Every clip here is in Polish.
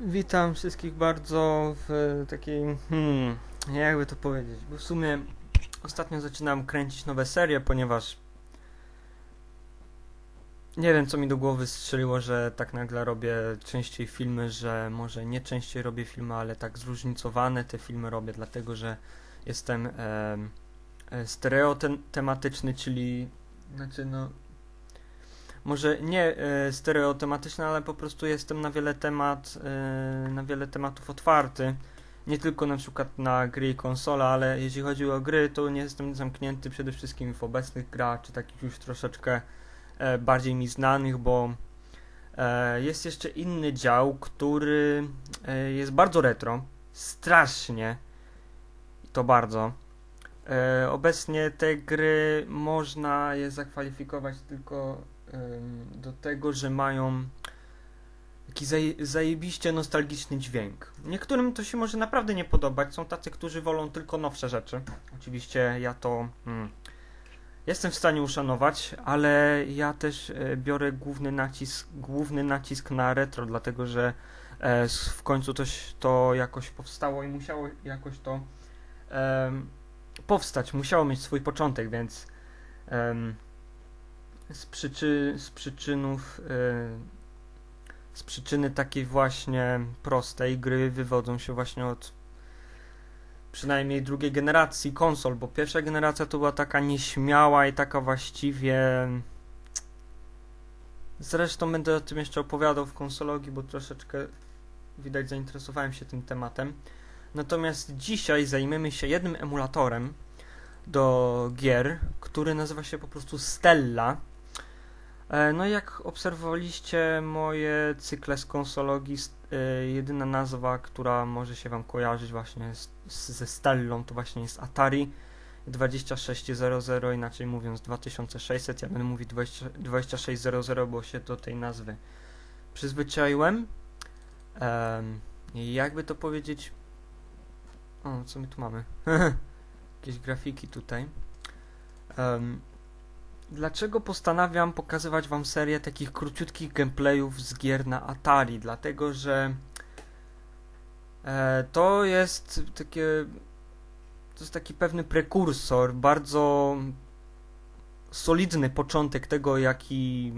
Witam wszystkich bardzo w takiej, hmm, jakby to powiedzieć, bo w sumie ostatnio zaczynam kręcić nowe serie, ponieważ nie wiem co mi do głowy strzeliło, że tak nagle robię częściej filmy, że może nie częściej robię filmy, ale tak zróżnicowane te filmy robię, dlatego że jestem e, stereotematyczny, czyli znaczy no może nie e, stereotematyczny, ale po prostu jestem na wiele temat, e, na wiele tematów otwarty. Nie tylko na przykład na gry i konsole, ale jeśli chodzi o gry, to nie jestem zamknięty przede wszystkim w obecnych grach, czy takich już troszeczkę e, bardziej mi znanych, bo jest jeszcze inny dział, który jest bardzo retro, strasznie, to bardzo. Obecnie te gry można je zakwalifikować tylko do tego, że mają taki zaje, zajebiście nostalgiczny dźwięk. Niektórym to się może naprawdę nie podobać. Są tacy, którzy wolą tylko nowsze rzeczy. Oczywiście ja to hmm, jestem w stanie uszanować, ale ja też e, biorę główny nacisk, główny nacisk na retro, dlatego że e, w końcu coś to jakoś powstało i musiało jakoś to powstać. Musiało mieć swój początek, więc z, przyczy, z przyczynów y, z przyczyny takiej właśnie prostej gry wywodzą się właśnie od przynajmniej drugiej generacji konsol, bo pierwsza generacja to była taka nieśmiała i taka właściwie zresztą będę o tym jeszcze opowiadał w konsologii, bo troszeczkę widać zainteresowałem się tym tematem. Natomiast dzisiaj zajmiemy się jednym emulatorem do gier, który nazywa się po prostu Stella. E, No jak obserwowaliście moje cykle z konsologii, e, jedyna nazwa, która może się Wam kojarzyć właśnie z, z, ze Stellą, to właśnie jest Atari 2600, inaczej mówiąc 2600, ja będę mówić 20, 2600, bo się do tej nazwy przyzwyczaiłem. Em, i jakby to powiedzieć... O, co my tu mamy? Jakieś grafiki tutaj. Em, Dlaczego postanawiam pokazywać Wam serię takich króciutkich gameplayów z gier na Atari? Dlatego, że e, to jest takie. To jest taki pewny prekursor, bardzo solidny początek tego, jaki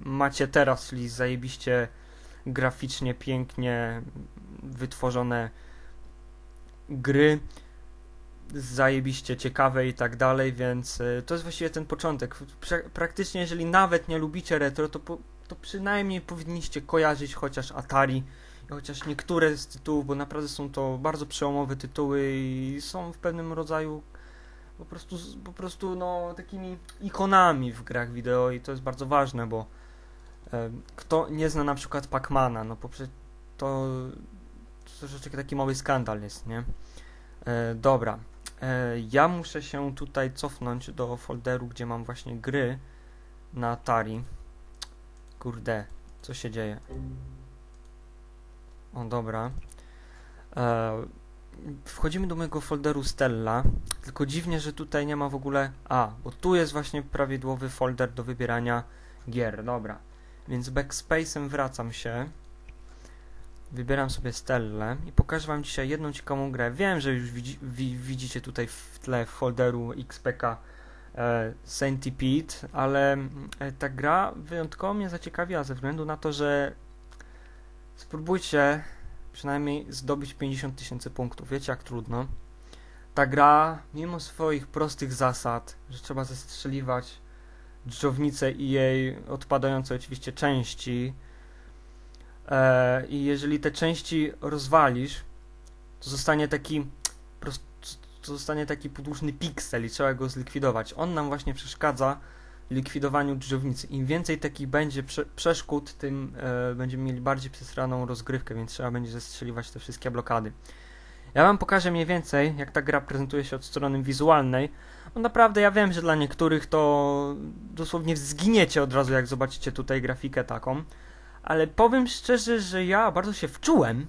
macie teraz, czyli zajebiście graficznie, pięknie wytworzone gry zajebiście ciekawe i tak dalej, więc y, to jest właściwie ten początek. Praktycznie, jeżeli nawet nie lubicie retro, to, to przynajmniej powinniście kojarzyć chociaż Atari i chociaż niektóre z tytułów, bo naprawdę są to bardzo przełomowe tytuły i są w pewnym rodzaju po prostu, po prostu no, takimi ikonami w grach wideo i to jest bardzo ważne, bo e, kto nie zna na przykład Pacmana, no poprze- to, to troszeczkę taki mały skandal jest, nie? E, dobra. E, ja muszę się tutaj cofnąć do folderu, gdzie mam właśnie gry na Atari. Kurde, co się dzieje? O, dobra. E, wchodzimy do mojego folderu Stella, tylko dziwnie, że tutaj nie ma w ogóle... A, bo tu jest właśnie prawidłowy folder do wybierania gier, dobra. Więc backspace'em wracam się. Wybieram sobie Stellę i pokażę Wam dzisiaj jedną ciekawą grę. Wiem, że już widzi, wi, widzicie tutaj w tle folderu XPK e, Centipede, ale mm, e, ta gra wyjątkowo mnie zaciekawiła ze względu na to, że spróbujcie przynajmniej zdobyć 50 tysięcy punktów. Wiecie jak trudno. Ta gra, mimo swoich prostych zasad, że trzeba zestrzeliwać dżdżownicę i jej odpadające oczywiście części, I jeżeli te części rozwalisz, to zostanie taki to zostanie taki podłużny piksel i trzeba go zlikwidować. On nam właśnie przeszkadza w likwidowaniu drzewnicy. Im więcej takich będzie prze, przeszkód, tym e, będziemy mieli bardziej przesraną rozgrywkę, więc trzeba będzie zestrzeliwać te wszystkie blokady. Ja wam pokażę mniej więcej, jak ta gra prezentuje się od strony wizualnej. No naprawdę ja wiem, że dla niektórych to dosłownie zginiecie od razu, jak zobaczycie tutaj grafikę taką ale powiem szczerze, że ja bardzo się wczułem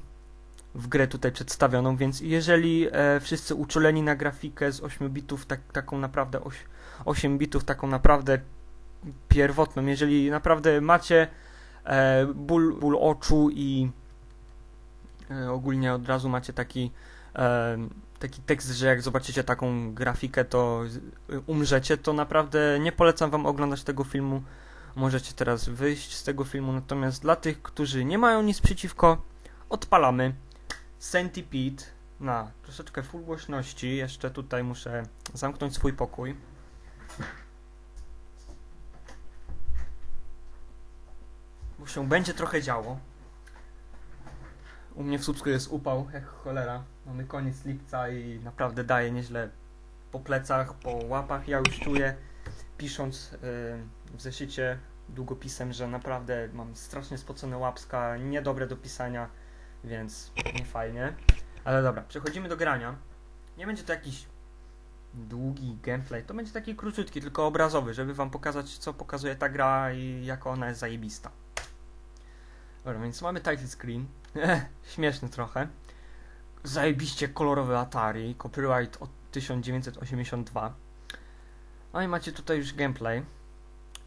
w grę tutaj przedstawioną, więc jeżeli e, wszyscy uczuleni na grafikę z 8 bitów, tak, taką naprawdę oś, 8 bitów, taką naprawdę pierwotną, jeżeli naprawdę macie e, ból, ból oczu i E, ogólnie od razu macie taki, e, taki tekst, że jak zobaczycie taką grafikę, to umrzecie. To naprawdę nie polecam wam oglądać tego filmu. Możecie teraz wyjść z tego filmu. Natomiast dla tych, którzy nie mają nic przeciwko, odpalamy Centipede na troszeczkę full głośności. Jeszcze tutaj muszę zamknąć swój pokój. Bo się będzie trochę działo. U mnie w Słupsku jest upał, jak cholera. Mamy koniec lipca i naprawdę daje nieźle po plecach, po łapach. Ja już czuję, pisząc yy, w zeszycie długopisem, że naprawdę mam strasznie spocone łapska, niedobre do pisania, więc nie fajnie. Ale dobra, przechodzimy do grania. Nie będzie to jakiś długi gameplay, to będzie taki króciutki, tylko obrazowy, żeby wam pokazać, co pokazuje ta gra i jak ona jest zajebista. Dobra, więc mamy title screen. Śmieszny trochę. Zajebiście kolorowy Atari, copyright od 1982. No i macie tutaj już gameplay.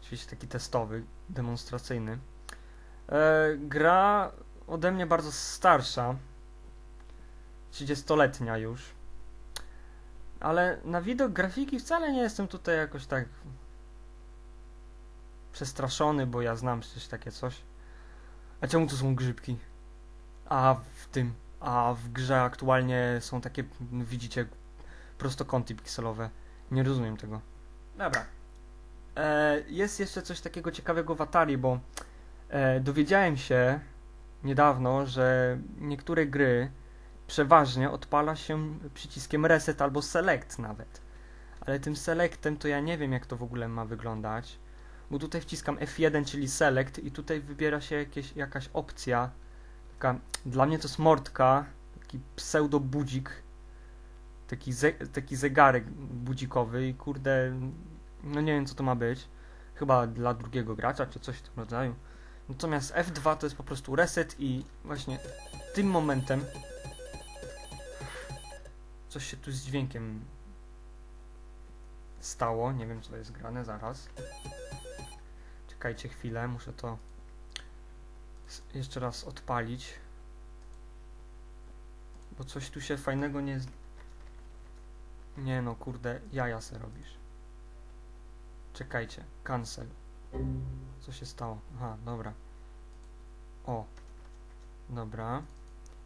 Oczywiście taki testowy, demonstracyjny. E, gra ode mnie bardzo starsza. 30-letnia już. Ale na widok grafiki wcale nie jestem tutaj jakoś tak przestraszony, bo ja znam przecież takie coś. A czemu tu są grzybki? A w tym, a w grze aktualnie są takie, widzicie, prostokąty pikselowe. Nie rozumiem tego. Dobra. E, jest jeszcze coś takiego ciekawego w Atari, bo e, dowiedziałem się niedawno, że niektóre gry przeważnie odpala się przyciskiem reset albo select nawet. Ale tym selectem to ja nie wiem jak to w ogóle ma wyglądać. Bo tutaj wciskam F1, czyli select i tutaj wybiera się jakieś, jakaś opcja. Taka, dla mnie to jest mordka, taki pseudo budzik. Taki, ze, taki zegarek budzikowy i kurde, no nie wiem co to ma być. Chyba dla drugiego gracza czy coś w tym rodzaju. Natomiast F2 to jest po prostu reset i właśnie tym momentem coś się tu z dźwiękiem stało. Nie wiem co jest grane zaraz. Czekajcie chwilę, muszę to jeszcze raz odpalić. Bo coś tu się fajnego nie... Nie no, kurde, jaja se robisz. Czekajcie, cancel. Co się stało? Aha, dobra. O. Dobra.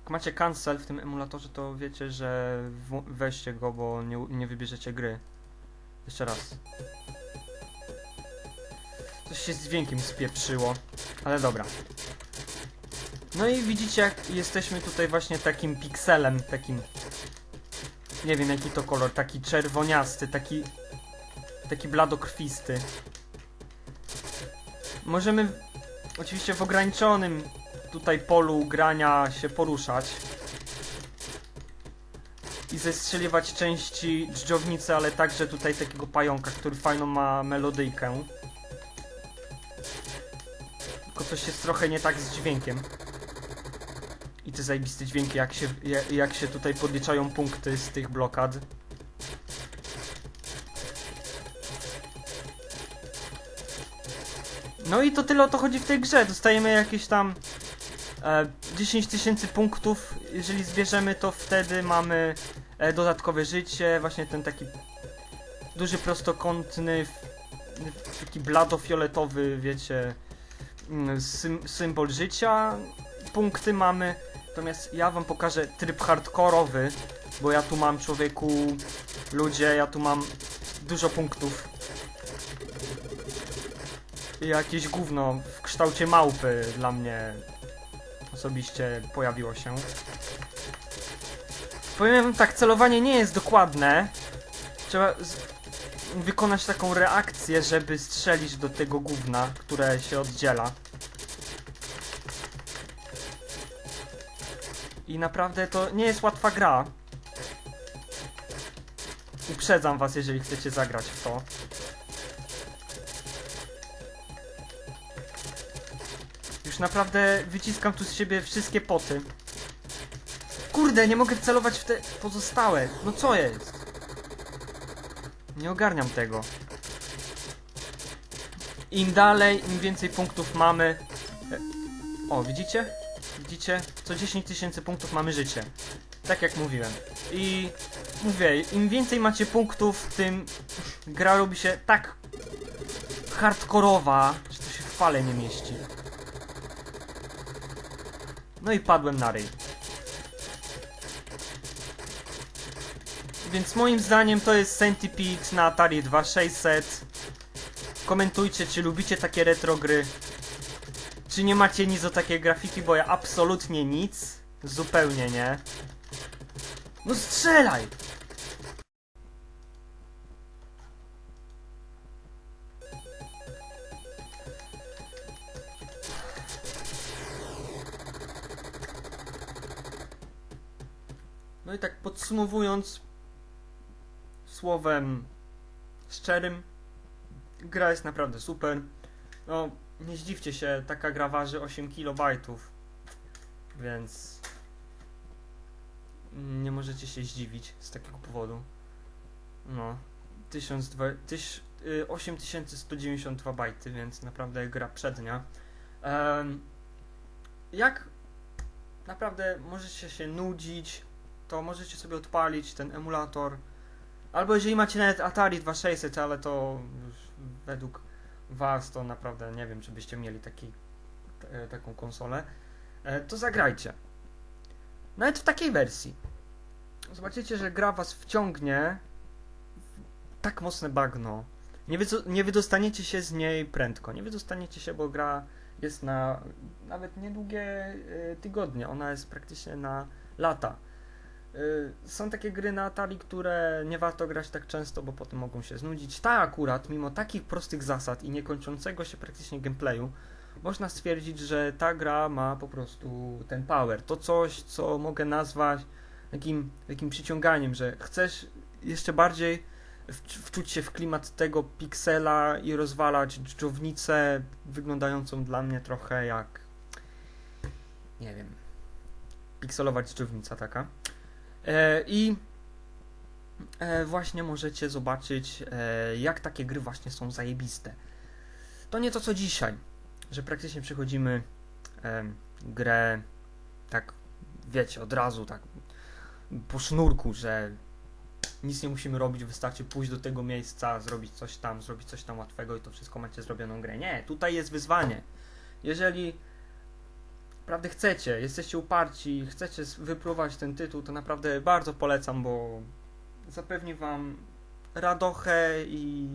Jak macie cancel w tym emulatorze, to wiecie, że weźcie go, bo nie, nie wybierzecie gry. Jeszcze raz. Coś się z dźwiękiem spieprzyło, ale dobra. No i widzicie, jak jesteśmy tutaj właśnie takim pikselem, takim... Nie wiem jaki to kolor, taki czerwoniasty, taki... Taki bladokrwisty. Możemy oczywiście w ograniczonym tutaj polu grania się poruszać. I zestrzeliwać części dżdżownicy, ale także tutaj takiego pająka, który fajną ma melodyjkę. Tylko coś jest trochę nie tak z dźwiękiem. I te zajebiste dźwięki, jak się, jak się tutaj podliczają punkty z tych blokad. No i to tyle o to chodzi w tej grze. Dostajemy jakieś tam e, 10 tysięcy punktów. Jeżeli zbierzemy, to wtedy mamy e, dodatkowe życie. Właśnie ten taki duży prostokątny, taki bladofioletowy, wiecie, mm, sym, symbol życia. Punkty mamy. Natomiast ja wam pokażę tryb hardkorowy, bo ja tu mam człowieku, ludzie, ja tu mam dużo punktów. Jakieś gówno w kształcie małpy dla mnie osobiście pojawiło się. Powiem tak, celowanie nie jest dokładne. Trzeba wykonać taką reakcję, żeby strzelić do tego gówna, które się oddziela. I naprawdę to nie jest łatwa gra. Uprzedzam was, jeżeli chcecie zagrać w to. Naprawdę wyciskam tu z siebie wszystkie poty. Kurde, nie mogę wcelować w te pozostałe. No co jest? Nie ogarniam tego. Im dalej, im więcej punktów mamy. E, O, widzicie? Widzicie? Co 10 tysięcy punktów mamy życie. Tak jak mówiłem. I mówię, im więcej macie punktów, tym gra robi się tak hardkorowa, że to się w fale nie mieści. No i padłem na ryj. Więc moim zdaniem to jest Centipede na Atari 2600. Komentujcie, czy lubicie takie retro gry. Czy nie macie nic o takiej grafiki, bo ja absolutnie nic. Zupełnie nie. No strzelaj! I tak podsumowując, słowem szczerym, gra jest naprawdę super. No, nie zdziwcie się, taka gra waży 8 KB, więc nie możecie się zdziwić z takiego powodu. No, 1200, tyś, y, 8192 bajty, więc naprawdę gra przednia. Jak naprawdę możecie się nudzić, to możecie sobie odpalić ten emulator. Albo jeżeli macie nawet Atari 2600, ale to według was to naprawdę nie wiem, czy byście mieli taki, t- taką konsolę, e, to zagrajcie. Nawet w takiej wersji. Zobaczycie, że gra was wciągnie w tak mocne bagno. Nie, nie wydostaniecie się z niej prędko. Nie wydostaniecie się, bo gra jest na nawet niedługie e, tygodnie. Ona jest praktycznie na lata. Y, Są takie gry na Atari, które nie warto grać tak często, bo potem mogą się znudzić. Ta akurat, mimo takich prostych zasad i niekończącego się praktycznie gameplayu, można stwierdzić, że ta gra ma po prostu ten power. To coś, co mogę nazwać takim, takim przyciąganiem, że chcesz jeszcze bardziej wcz- wczuć się w klimat tego piksela i rozwalać dżdżownicę wyglądającą dla mnie trochę jak nie wiem pikselować dżdżownica taka. E, I e, właśnie możecie zobaczyć, e, jak takie gry właśnie są zajebiste. To nie to co dzisiaj, że praktycznie przechodzimy grę tak, wiecie, od razu, tak po sznurku, że nic nie musimy robić, wystarczy pójść do tego miejsca, zrobić coś tam, zrobić coś tam łatwego i to wszystko macie zrobioną grę. Nie, tutaj jest wyzwanie. Jeżeli naprawdę chcecie, jesteście uparci, chcecie wypróbować ten tytuł, to naprawdę bardzo polecam, bo zapewni wam radochę i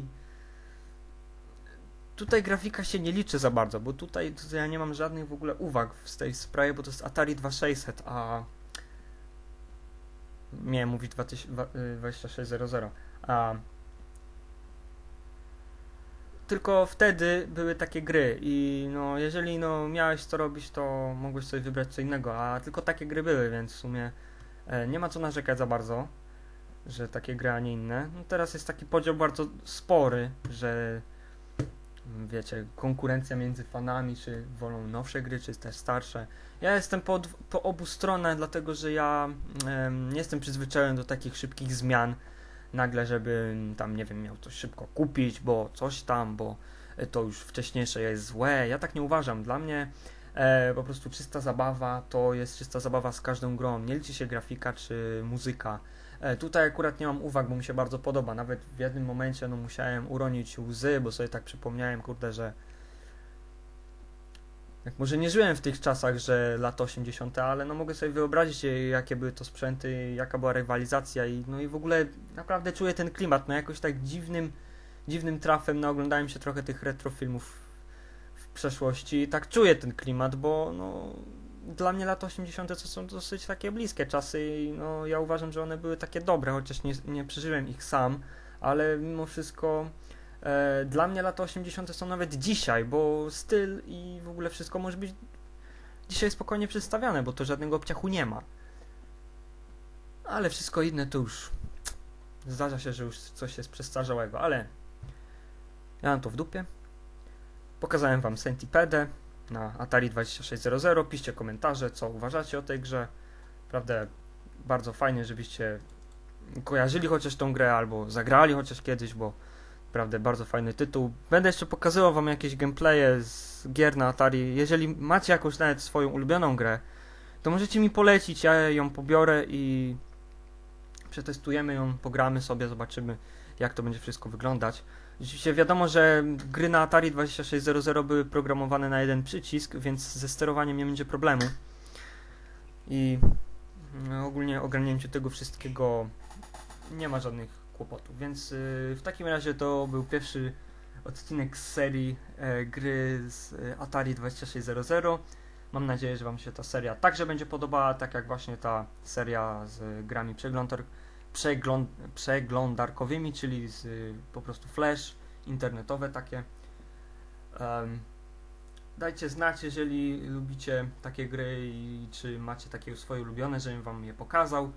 tutaj grafika się nie liczy za bardzo, bo tutaj, tutaj ja nie mam żadnych w ogóle uwag z tej sprawie, bo to jest Atari 2600, a miałem mówić 2000 wa- y, 2600, a tylko wtedy były takie gry i no jeżeli no miałeś co robić, to mogłeś sobie wybrać co innego, a tylko takie gry były, więc w sumie e, nie ma co narzekać za bardzo, że takie gry, a nie inne. No teraz jest taki podział bardzo spory, że mm, wiecie, konkurencja między fanami, czy wolą nowsze gry, czy też starsze. Ja jestem po, po obu stronach, dlatego że ja em, nie jestem przyzwyczajony do takich szybkich zmian nagle, żeby tam, nie wiem, miał coś szybko kupić, bo coś tam, bo e, to już wcześniejsze jest złe. Ja tak nie uważam. Dla mnie e, po prostu czysta zabawa to jest czysta zabawa z każdą grą. Nie liczy się grafika czy muzyka. E, tutaj akurat nie mam uwag, bo mi się bardzo podoba. Nawet w jednym momencie no, musiałem uronić łzy, bo sobie tak przypomniałem, kurde, że jak może nie żyłem w tych czasach, że lata 80., ale no mogę sobie wyobrazić, e, jakie były to sprzęty, jaka była rywalizacja i no i w ogóle naprawdę czuję ten klimat, no jakoś tak dziwnym, dziwnym trafem naoglądałem się trochę tych retro filmów w przeszłości i tak czuję ten klimat, bo no dla mnie lata 80. to są dosyć takie bliskie czasy i no ja uważam, że one były takie dobre, chociaż nie, nie przeżyłem ich sam, ale mimo wszystko dla mnie lata 80. są nawet dzisiaj, bo styl i w ogóle wszystko może być dzisiaj spokojnie przedstawiane, bo to żadnego obciachu nie ma. Ale wszystko inne to już zdarza się, że już coś jest przestarzałego, ale ja mam to w dupie. Pokazałem wam Centipedę na Atari 2600. Piszcie komentarze, co uważacie o tej grze. Naprawdę bardzo fajnie, żebyście kojarzyli chociaż tą grę albo zagrali chociaż kiedyś, bo Naprawdę bardzo fajny tytuł. Będę jeszcze pokazywał wam jakieś gameplaye z gier na Atari. Jeżeli macie jakąś nawet swoją ulubioną grę, to możecie mi polecić, ja ją pobiorę i przetestujemy ją, pogramy sobie, zobaczymy jak to będzie wszystko wyglądać. Oczywiście wiadomo, że gry na Atari 2600 były programowane na jeden przycisk, więc ze sterowaniem nie będzie problemu. I no, ogólnie ogarnięciu tego wszystkiego nie ma żadnych kłopotów. Więc yy, w takim razie to był pierwszy odcinek z serii e, gry z e, Atari 2600. Mam nadzieję, że Wam się ta seria także będzie podobała, tak jak właśnie ta seria z grami przeglądar przegląd przeglądarkowymi, czyli z y, po prostu flash, internetowe takie. Um, dajcie znać, jeżeli lubicie takie gry i czy macie takie swoje ulubione, żebym Wam je pokazał.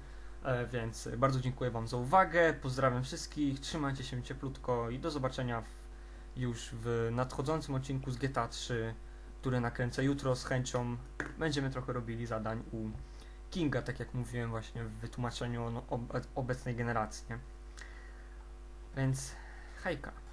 E, więc bardzo dziękuję Wam za uwagę, pozdrawiam wszystkich, trzymajcie się cieplutko i do zobaczenia w, już w nadchodzącym odcinku z GTA 3, który nakręcę jutro z chęcią. Będziemy trochę robili zadań u Kinga, tak jak mówiłem właśnie w wytłumaczeniu no, obecnej generacji. Więc hejka.